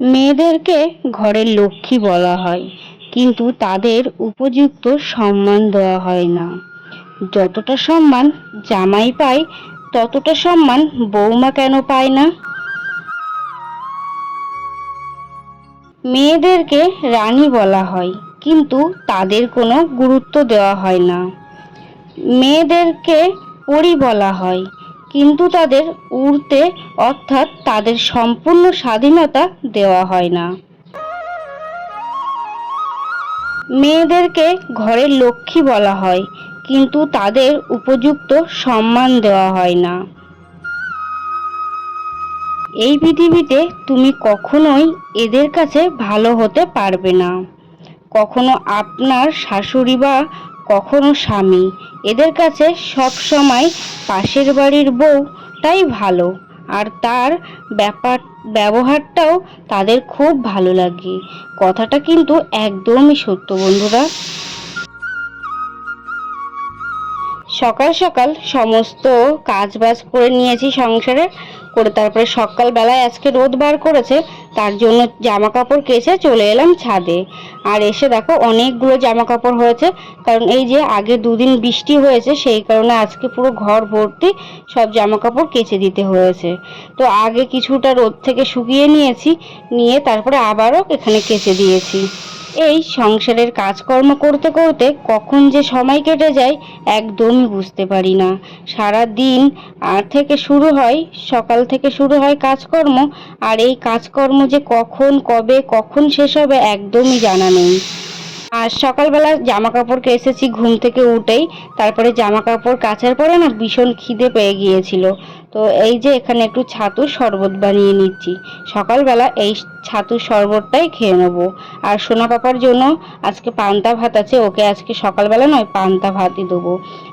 মেয়েদেরকে ঘরের লক্ষ্মী বলা হয়, কিন্তু তাদের উপযুক্ত সম্মান দেওয়া হয় না। যতটা সম্মান জামাই পায়, ততটা সম্মান বৌমা কেন পায় না? মেয়েদেরকে রানী বলা হয়, কিন্তু তাদের কোনো গুরুত্ব দেওয়া হয় না। মেয়েদেরকে পরি বলা হয় কিন্তু তাদের উড়তে, অর্থাৎ তাদের সম্পূর্ণ স্বাধীনতা দেওয়া হয় না। মেয়েদেরকে ঘরের লক্ষ্মী বলা হয়, কিন্তু তাদের উপযুক্ত সম্মান দেওয়া হয় না। এই পৃথিবীতে তুমি কখনোই এদের কাছে ভালো হতে পারবে না। কখনো আপনার শাশুড়ি বা কখনো স্বামী। এদের কাছে সব সময় পাশের বাড়ির বউটাই ভালো। আর তার ব্যাপার, ব্যবহারটাও তাদের খুব ভালো লাগে। কথাটা কিন্তু একদমই সত্য, বন্ধুরা। সকাল সকাল সমস্ত কাজ বাজ করে নিয়েছি সংসারে। করে তারপরে সকালবেলায় আজকে রোদ বার করেছে, তার জন্য জামা কাপড় কেচে চলে এলাম ছাদে। আর এসে দেখো অনেকগুলো জামা কাপড় হয়েছে, কারণ এই যে আগে দুদিন বৃষ্টি হয়েছে, সেই কারণে আজকে পুরো ঘর ভর্তি সব জামা কাপড় কেচে দিতে হয়েছে। তো আগে কিছুটা রোদ থেকে শুকিয়ে নিয়েছি, নিয়ে তারপরে আবারও এখানে কেচে দিয়েছি। এই সংসারের কাজকর্ম করতে করতে কখন যে সময় কেটে যায় একদমই বুঝতে পারি না। সারা দিন আর থেকে শুরু হয়, সকাল থেকে শুরু হয় কাজকর্ম, আর এই কাজকর্ম যে কখন, কবে, কখন শেষ হবে একদমই জানা নেই। আর সকালবেলা জামা কাপড় কেসেছি ঘুম থেকে উঠেই, তারপরে জামা কাপড় কাচার পরে না ভীষণ খিদে পেয়ে গিয়েছিল। তো এই যে এখানে একটু ছাতুর শরবত বানিয়ে নিচ্ছি। সকালবেলা এই ছাতুর শরবতটাই খেয়ে নেব। আর সোনা পাপার জন্য আজকে পান্তা ভাত আছে, ওকে আজকে সকালবেলা নয়, পান্তা ভাতই দেবো।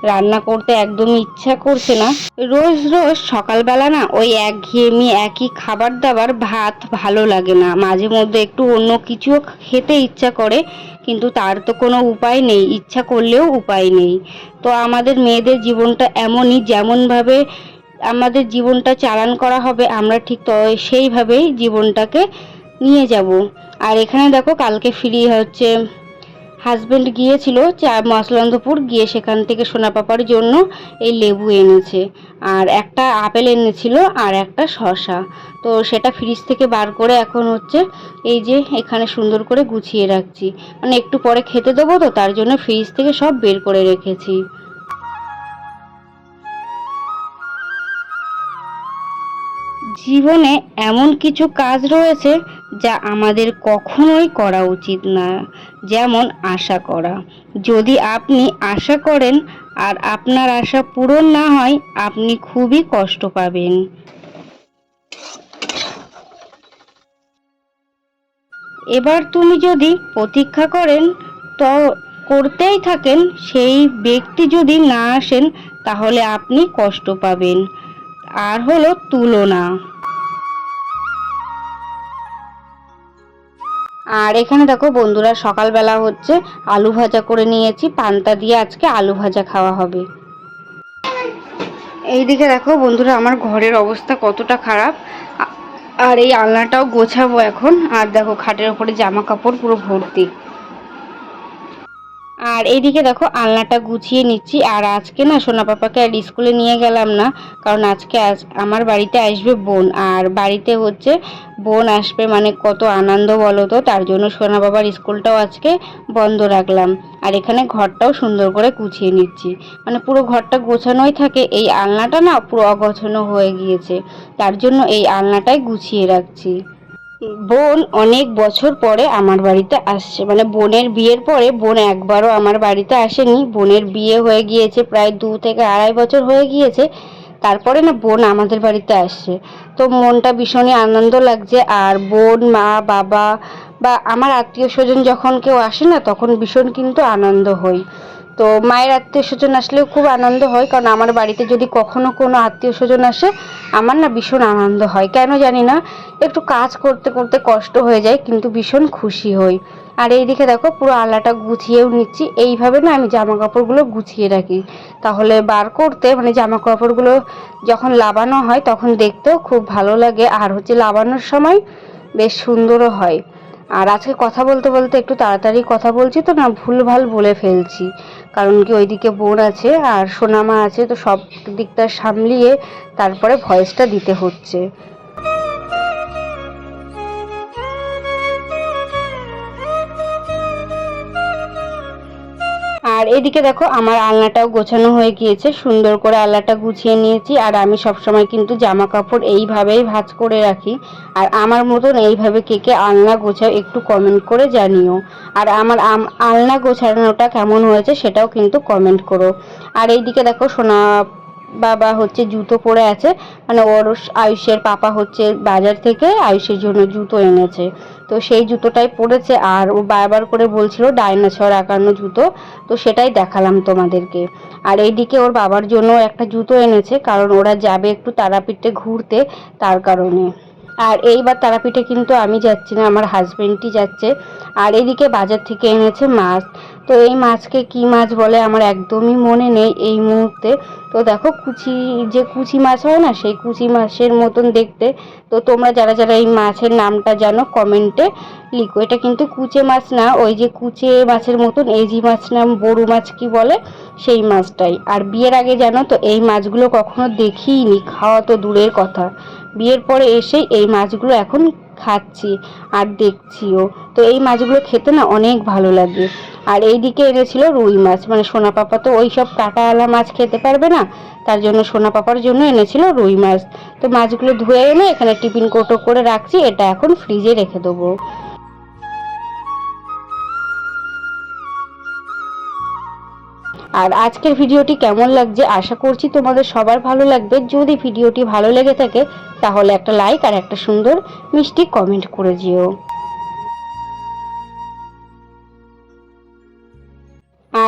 রান্না করতে একদমই ইচ্ছা করছে না। রোজ রোজ সকালবেলা না ওই এক ঘিয়েমি একই খাবার দাবার ভাত ভালো লাগে না। মাঝে মধ্যে একটু অন্য কিছুও খেতে ইচ্ছা করে, কিন্তু তার তো কোনো উপায় নেই। ইচ্ছা করলেও উপায় নেই। তো আমাদের মেয়েদের জীবনটা এমনই, যেমনভাবে আমাদের জীবনটা চালান করা হবে, আমরা ঠিক সেইভাবেই জীবনটাকে নিয়ে যাব। আর এখানে দেখো কালকে ফ্রি হচ্ছে হাজব্যান্ড গিয়েছিল চা মসলন্দপুর গিয়ে সেখান থেকে সোনা পাপার জন্য এই লেবু এনেছে। আর একটা আপেল এনেছিল আর একটা শশা তো সেটা ফ্রিজ থেকে বার করে এখন হচ্ছে এই যে এখানে সুন্দর করে গুছিয়ে রাখছি। মানে একটু পরে খেতে দেবো তো, তার জন্য ফ্রিজ থেকে সব বের করে রেখেছি। জীবনে এমন কিছু কাজ রয়েছে যা আমাদের কখনোই করা উচিত না। যেমন আশা করা। যদি আপনি আশা করেন আর আপনার আশা পূরণ না হয়, আপনি খুবই কষ্ট পাবেন। এবার তুমি যদি প্রতীক্ষা করেন, তো করতেই থাকেন, সেই ব্যক্তি যদি না আসেন, তাহলে আপনি কষ্ট পাবেন। আর হলো তুলনা। আর এখানে দেখো বন্ধুরা, সকালবেলা হচ্ছে আলু ভাজা করে নিয়েছি, পান্তা দিয়ে আজকে আলু ভাজা খাওয়া হবে। এইদিকে দেখো বন্ধুরা, আমার ঘরের অবস্থা কতটা খারাপ। আর এই আলনাটাও গোছাবো এখন। আর দেখো খাটের ওপরে জামা কাপড় পুরো ভর্তি। আর এইদিকে দেখো আলনাটা গুছিয়ে নিচ্ছি। আর আজকে না সোনা পাপাকে আর স্কুলে নিয়ে গেলাম না, কারণ আজকে আজ আমার বাড়িতে আসবে বোন। আর বাড়িতে হচ্ছে বোন আসবে মানে কত আনন্দ বলো তো, তার জন্য সোনা বাবার স্কুলটাও আজকে বন্ধ রাখলাম। আর এখানে ঘরটাও সুন্দর করে গুছিয়ে নিচ্ছি। মানে পুরো ঘরটা গোছানোই থাকে, এই আলনাটা না পুরো অগোছানো হয়ে গিয়েছে। তার জন্য এই আলনাটাই গুছিয়ে রাখছি। বোন অনেক বছর পরে আমার বাড়িতে আসছে। মানে বোনের বিয়ের পরে বোন একবারও আমার বাড়িতে আসেনি। বোনের বিয়ে হয়ে গিয়েছে প্রায় দু থেকে আড়াই বছর হয়ে গিয়েছে। তারপরে না বোন আমাদের বাড়িতে আসছে। তো মনটা ভীষণই আনন্দ লাগছে। আর বোন, মা, বাবা বা আমার আত্মীয় স্বজন যখন কেউ আসে না, তখন ভীষণ কিন্তু আনন্দ হই তো মায়ের আত্মীয় স্বজন আসলেও খুব আনন্দ হয়, কারণ আমার বাড়িতে যদি কখনো কোনো আত্মীয় স্বজন আসে, আমার না ভীষণ আনন্দ হয়। কেন জানি না, একটু কাজ করতে করতে কষ্ট হয়ে যায়, কিন্তু ভীষণ খুশি হই। আর এইদিকে দেখো, পুরো আলাটা গুছিয়েও নিচ্ছি। এইভাবে না আমি জামা কাপড়গুলো গুছিয়ে রাখি। তাহলে বার করতে মানে জামা কাপড়গুলো যখন লাবানো হয়, তখন দেখতেও খুব ভালো লাগে। আর হচ্ছে লাবানোর সময় বেশ সুন্দরও হয়। আর আজকে কথা বলতে বলতে একটু তাড়াতাড়ি কথা বলছি তো না, ভুলভাল বলে ফেলছি। কারণ কি ওইদিকে বোন আছে আর সোনামা আছে, তো সব দিকটা সামলিয়ে তারপরে ভয়েসটা দিতে হচ্ছে। আর এদিকে দেখো, আমার আলনাটাও গোছানো হয়ে গিয়েছে। সুন্দর করে আলনাটা গুছিয়ে নিয়েছি আর আমি সবসময় কিন্তু জামা কাপড় এইভাবেই ভাঁজ করে রাখি। আর আমার মতন এইভাবে কে কে আলনা গোছাও একটু কমেন্ট করে জানিও। আর আমার আলনা গোছানোটা কেমন হয়েছে সেটাও কিন্তু কমেন্ট করো। আর এইদিকে দেখো, সোনা বাবা হচ্ছে জুতো পরে আছে। মানে ওর আয়ুষের পাপা হচ্ছে বাজার থেকে আয়ুষের জন্য জুতো এনেছে। তো সেই জুতোটাই পরেছে আর ও বারবার করে বলছিল ডাইনোসর আঁকানো জুতো, তো সেটাই দেখালাম তোমাদেরকে। আর এইদিকে ওর বাবার জন্য একটা জুতো এনেছে, কারণ ওরা যাবে একটু তারাপীঠে ঘুরতে তার কারণে। আর এইবার তারাপীঠে কিন্তু আমি যাচ্ছি না, আমার হাজবেন্ডই যাচ্ছে। আর এদিকে বাজার থেকে এনেছে মাছ। তো এই মাছকে কি মাছ বলে আমার একদমই মনে নেই এই মুহূর্তে। তো দেখো কুচি, যে কুচি মাছ হয় না, সেই কুচি মাছের মতন দেখতে। তো তোমরা যারা যারা এই মাছের নামটা জানো, কমেন্টে লিখো। এটা কিন্তু কুচে মাছ না, ওই যে কুচে মাছের মতন এজি মাছ নাম, বড়ু মাছ কি বলে, সেই মাছটাই। আর বিয়ের আগে জানো তো, এই মাছগুলো কখনো দেখিইনি খাওয়া তো দূরের কথা। বিয়ের পরে এসেই এই মাছগুলো এখন খাচ্ছি আর দেখছিও। তো এই মাছগুলো খেতে না অনেক ভালো লাগে। আর এইদিকে এনেছিল রুই মাছ মানে সোনা পাপা তো ওই সব কাঁটাওয়ালা মাছ খেতে পারবে না, তার জন্য সোনা পাপার জন্য এনেছিল রুই মাছ। তো মাছগুলো ধুয়ে এনে এখানে টিফিন কোটো করে রাখছি, এটা এখন ফ্রিজে রেখে দেবো। আর আজকের ভিডিওটি কেমন লাগছে আশা করছি তোমাদের সবার ভালো লাগবে। যদি ভিডিওটি ভালো লেগে থাকে, তাহলে একটা লাইক আর একটা সুন্দর মিষ্টি কমেন্ট করে যেও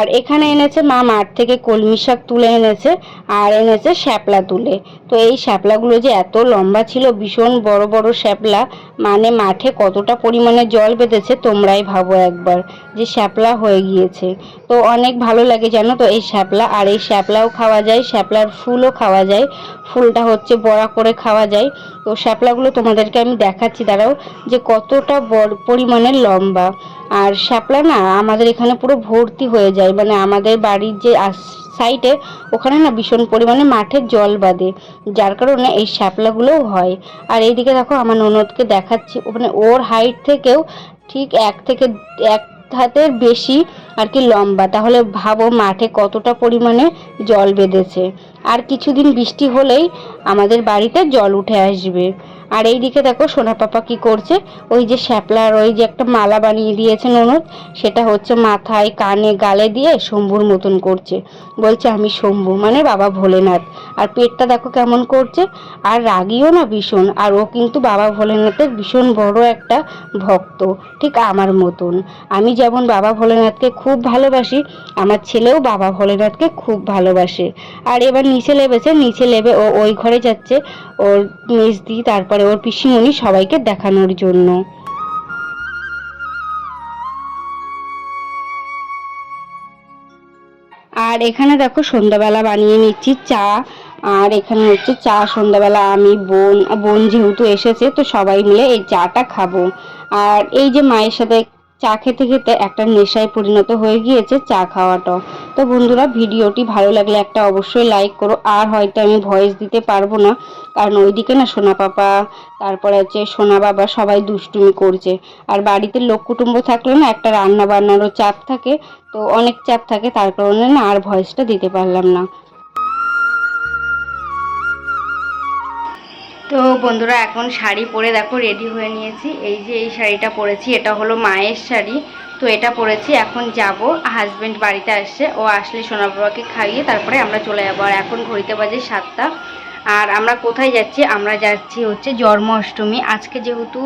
আর এখানে এনেছে মা মাঠ থেকে কলমি শাক তুলে এনেছে আর এনেছে শ্যাপলা তুলে। তো এই শ্যাপলাগুলো যে এত লম্বা ছিল, ভীষণ বড় বড় শ্যাপলা মানে মাঠে কতটা পরিমাণে জল বেঁধেছে তোমরাই ভাবো একবার যে শ্যাপলা হয়ে গিয়েছে। তো অনেক ভালো লাগে জানো তো এই শ্যাপলা, আর এই শ্যাপলাও খাওয়া যায়, শ্যাপলার ফুলও খাওয়া যায়, ফুলটা হচ্ছে বড়া করে খাওয়া যায়। তো শ্যাপলাগুলো তোমাদেরকে আমি দেখাচ্ছি, দাঁড়াও, যে কতটা বড় পরিমাণের লম্বা। আর শ্যাপলা না আমাদের এখানে পুরো ভর্তি হয়ে যায় মানে আমাদের বাড়ির যে সাইডে ওখানে না ভীষণ পরিমাণে মাঠের জল বাঁধে যার কারণে এই শ্যাপলাগুলোও হয়। আর এইদিকে দেখো আমার ননদকে দেখাচ্ছি মানে ওর হাইট থেকেও ঠিক এক থেকে এক হাতের বেশি আর কি লম্বা। তাহলে ভাবো মাঠে কতটা পরিমাণে জল বেঁধেছে। আর কিছুদিন বৃষ্টি হলেই আমাদের বাড়িতে জল উঠে আসবে। আর এই দিকে দেখো সোনা পাপা কি করছে? ওই যে শ্যাপলার ওই যে একটা মালা বানিয়ে দিয়েছে ননদ, সেটা হচ্ছে মাথায়, কানে, গালে দিয়ে শম্ভুর মতন করছে। বলছে, আমি শম্ভু মানে বাবা ভোলেনাথ। আর পেটটা দেখো কেমন করছে। আর রাগিও না ভীষণ, আর ও কিন্তু বাবা ভোলেনাথের ভীষণ বড় একটা ভক্ত, ঠিক আমার মতন। আমি যেমন বাবা ভোলেনাথকে খুব ভালোবাসি, আমার ছেলেও বাবা ভোলেনাথকে খুব ভালোবাসে। আর এবার নিচে লেবেছে, নিচে লেবে ও ওই ঘরে যাচ্ছে, ওর মেজদি, তারপরে ওর পিসিমণি সবাইকে দেখানোর জন্য। আর এখানে দেখো সন্ধ্যাবেলা বানিয়ে নিচ্ছি চা। আর এখানে হচ্ছে চা, সন্ধ্যাবেলা আমি বোন বোন যেহেতু এসেছে, তো সবাই মিলে এই চাটা খাব। আর এই যে মায়ের সাথে চা খেতে খেতে একটা নেশায় পরিণত হয়ে গিয়েছে চা খাওয়াটাও তো বন্ধুরা, ভিডিওটি ভালো লাগলে একটা অবশ্যই লাইক করো, আর হয়তো আমি ভয়েস দিতে পারব না, কারণ ওইদিকে না সোনা পাপা, তারপরে হচ্ছে সোনা বাবা সবাই দুষ্টুমি করছে। আর বাড়িতে লোক কুটুম্ব থাকলে না একটা রান্না বান্নারও চাপ থাকে, তো অনেক চাপ থাকে, তার কারণে না আর ভয়েসটা দিতে পারলাম না। তো বন্ধুরা, এখন শাড়ি পরে দেখো রেডি হয়ে নিয়েছি। এই যে এই শাড়িটা পরেছি, এটা হলো মায়ের শাড়ি। তো এটা পরেছি, এখন যাব। হাজবেন্ড বাড়িতে আসছে, ও আসলে সোনা বাবাকে খাইয়ে তারপরে আমরা চলে যাব। আর এখন ঘড়িতে বাজে সাতটা। আর আমরা কোথায় যাচ্ছি? আমরা যাচ্ছি হচ্ছে জন্মাষ্টমী। আজকে যেহেতু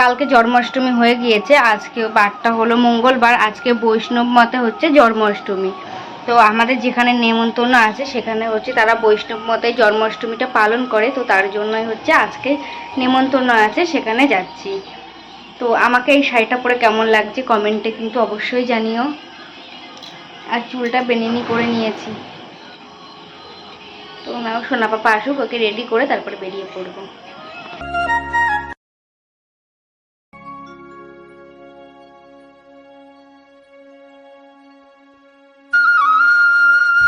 কালকে জন্মাষ্টমী হয়ে গিয়েছে, আজকে বারটা হলো মঙ্গলবার, আজকে বৈষ্ণব মতে হচ্ছে জন্মাষ্টমী। তো আমাদের যেখানে নেমন্তন্ন আছে, সেখানে হচ্ছে তারা বৈষ্ণব মতে জন্মাষ্টমীটা পালন করে, তো তার জন্যই হচ্ছে আজকে নেমন্তন্ন আছে, সেখানে যাচ্ছি। তো আমাকে এই শাড়িটা পরে কেমন লাগছে কমেন্টে কিন্তু অবশ্যই জানিও। আর চুলটা বেনিনি করে নিয়েছি। তো নাও, সোনা পাপা আসুক, ওকে রেডি করে তারপরে বেরিয়ে পড়ব।